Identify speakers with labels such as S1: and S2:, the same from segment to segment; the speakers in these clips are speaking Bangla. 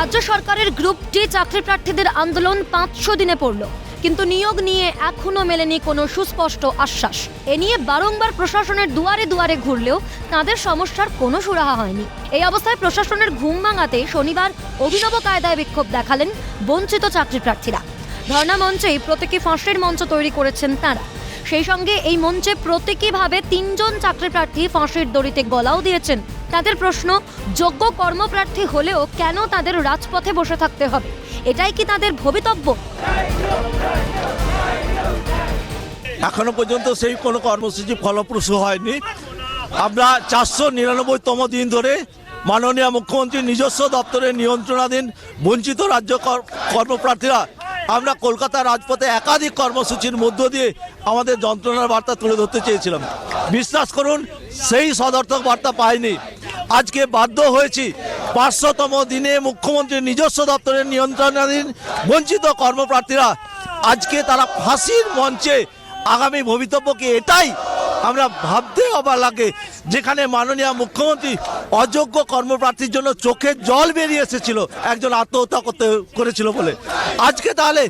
S1: রাজ্য সরকারের গ্রুপ ডি চাকরি প্রার্থীদের আন্দোলন পাঁচশো দিনে পড়ল, কিন্তু নিয়োগ নিয়ে এখনও মেলেনি কোনো সুস্পষ্ট আশ্বাস। এ নিয়ে বারংবার প্রশাসনের দুয়ারে দুয়ারে ঘুরলেও তাদের সমস্যার কোনো সুরাহা হয়নি। এই অবস্থায় প্রশাসনের ঘুম ভাঙাতে শনিবার অভিনব কায়দায় বিক্ষোভ দেখালেন বঞ্চিত চাকরি প্রার্থীরা ধর্ণা মঞ্চেই প্রতীকী ফাঁসের মঞ্চ তৈরি করেছেন তারা। সেই সঙ্গে এই মঞ্চে প্রতীকীভাবে তিনজন চাকরি প্রার্থী ফাঁসির দড়িতে গলাও দিয়েছেন। তাদের প্রশ্ন, যোগ্য কর্মপ্রার্থী হলেও কেন তাদের রাজপথে বসে থাকতে হবে? এটাই কি তাদের ভবিতব্য?
S2: এখনও পর্যন্ত সেই কোনো কর্মসূচি ফলপ্রসূ হয়নি। আমরা চারশো নিরানব্বইতম দিন ধরে মাননীয় মুখ্যমন্ত্রীর নিজস্ব দপ্তরের নিয়ন্ত্রণাধীন, বঞ্চিত রাজ্য কর- কর্মপ্রার্থীরা আমরা কলকাতা রাজপথে একাধিক কর্মসূচির মধ্য দিয়ে আমাদের যন্ত্রণার বার্তা তুলে ধরতে চেয়েছিলাম। বিশ্বাস করুন, সেই সদর্থক বার্তা পাইনি। আজকে বাধ্য হয়েছি পাঁচশোতম দিনে মুখ্যমন্ত্রীর নিজস্ব দপ্তরের নিয়ন্ত্রণাধীন বঞ্চিত কর্মপ্রার্থীরা আজকে তারা ফাঁসির মঞ্চে আগামী ভবিতব্যকে এটাই আমরা ভাবতে অবাক লাগে যেখানে মাননীয় মুখ্যমন্ত্রী অযোগ্য কর্মপ্রার্থীর জন্য চোখে জল বেরিয়ে এসেছিল, একজন আত্মহত্যা করতে, করেছিল বলে। আজকে তাহলে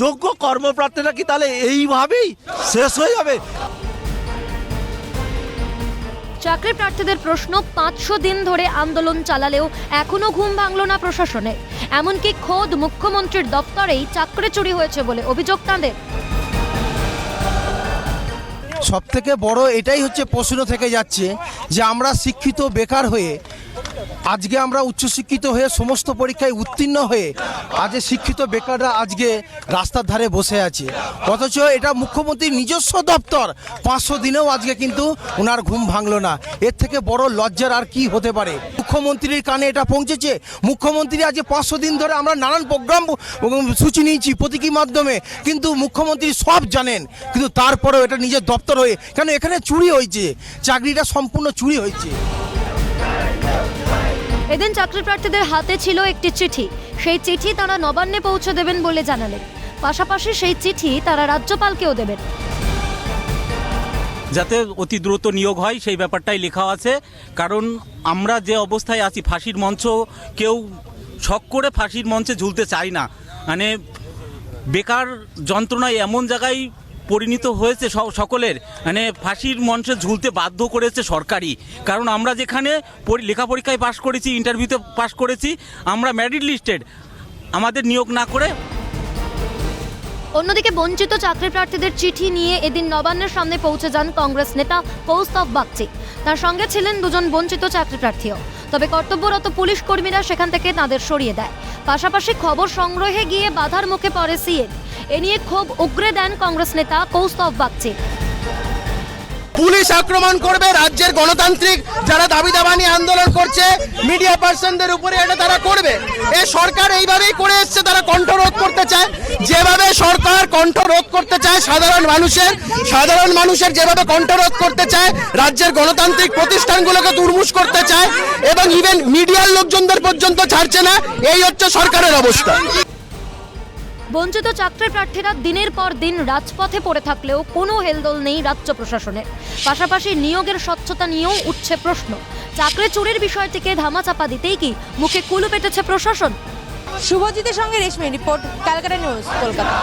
S2: যোগ্য কর্মপ্রার্থীরা কি তাহলে এইভাবেই শেষ হয়ে যাবে?
S1: চাকরি প্রার্থীদের প্রশ্ন, পাঁচশো দিন ধরে আন্দোলন চালালেও এখনও ঘুম ভাঙল না প্রশাসনে এমনকি খোদ মুখ্যমন্ত্রীর দপ্তরেই চাকরি চুরি হয়েছে বলে অভিযোগ তাঁদের।
S3: সব থেকে বড় এটাই হচ্ছে প্রশ্ন থেকে যাচ্ছে যে আমরা শিক্ষিত বেকার হয়ে আজকে আমরা উচ্চশিক্ষিত হয়ে সমস্ত পরীক্ষায় উত্তীর্ণ হয়ে আজ শিক্ষিত বেকাররা আজকে রাস্তার ধারে বসে আছে। অথচ এটা মুখ্যমন্ত্রীর নিজস্ব দপ্তর। পাঁচশো দিনেও আজকে কিন্তু ওনার ঘুম ভাঙলো না। এর থেকে বড় লজ্জার আর কি হতে পারে? মুখ্যমন্ত্রীর কানে এটা পৌঁছেছে। মুখ্যমন্ত্রী আজকে পাঁচশো দিন ধরে আমরা নানান প্রোগ্রাম সূচি নিয়েছি প্রতীকী মাধ্যমে। কিন্তু মুখ্যমন্ত্রী সব জানেন। কিন্তু তারপরেও এটা নিজের দপ্তর হয়ে কেন এখানে চুরি হয়েছে? চাকরিটা সম্পূর্ণ চুরি হয়েছে।
S1: এদিন চাকরি প্রার্থীদের হাতে ছিল একটি চিঠি। সেই চিঠি তারা নবান্নে পৌঁছে দেবেন বলে জানালেন। পাশাপাশি সেই চিঠি তারা রাজ্যপালকেও দেবেন।
S4: যাতে অতি দ্রুত নিয়োগ হয়, সেই ব্যাপারটাই লেখা আছে। কারণ আমরা যে অবস্থায় আছি, ফাঁসির মঞ্চ কেউ শখ করে ফাঁসির মঞ্চে ঝুলতে চায় না। মানে বেকার যন্ত্রণায় এমন জায়গায় পরিণত হয়েছে সকলের। মানে ফাঁসির মঞ্চে ঝুলতে বাধ্য করেছে সরকারি কারণ আমরা যেখানে লেখা পরীক্ষায় পাশ করেছি ইন্টারভিউতে পাশ করেছি, আমরা ম্যারিট লিস্টেড আমাদের নিয়োগ না করে
S1: অন্যদিকে বঞ্চিত চাকরি প্রার্থীদের চিঠি নিয়ে এদিন নবান্নের সামনে পৌঁছে যান কংগ্রেস নেতা কৌস্তব বাগচি। তার সঙ্গে ছিলেন দুজন বঞ্চিত চাকরি প্রার্থীও। তবে কর্তব্যরত পুলিশ কর্মীরা সেখান থেকে তাদের সরিয়ে দেয়। পাশাপাশি খবর সংগ্রহে গিয়ে বাধার মুখে পড়ে সিএম এ নিয়ে ক্ষোভ উগরে দেন কংগ্রেস নেতা কৌস্তব বাগচি।
S5: পুলিশ আক্রমণ করবে রাজ্যের গণতান্ত্রিক যারা দাবি দাবা নিয়ে আন্দোলন করছে মিডিয়া পার্সনদের উপরে এটা তারা করবে। এ সরকার এইভাবেই করে এসছে, তারা কণ্ঠরোধ করতে চায়। যেভাবে সরকার কণ্ঠরোধ করতে চায় সাধারণ মানুষের সাধারণ মানুষের যেভাবে কণ্ঠরোধ করতে চায়, রাজ্যের গণতান্ত্রিক প্রতিষ্ঠানগুলোকে দুর্মুষ করতে চায়, এবং ইভেন মিডিয়ার লোকজনদের পর্যন্ত ছাড়ছে না, এই হচ্ছে সরকারের অবস্থা।
S1: বঞ্চিত চাকরি প্রার্থীরা দিনের পর দিন রাজপথে পড়ে থাকলেও কোনো হেলদোল নেই রাজ্য প্রশাসনের। পাশাপাশি নিয়োগের স্বচ্ছতা নিয়েও উঠছে প্রশ্ন। চাকরি চুরির বিষয়টিকে ধামাচাপা দিতেই কি মুখে কুলু পেটেছে প্রশাসন?
S6: শুভজিতের সঙ্গে Reshmi report Calcutta news, Kolkata.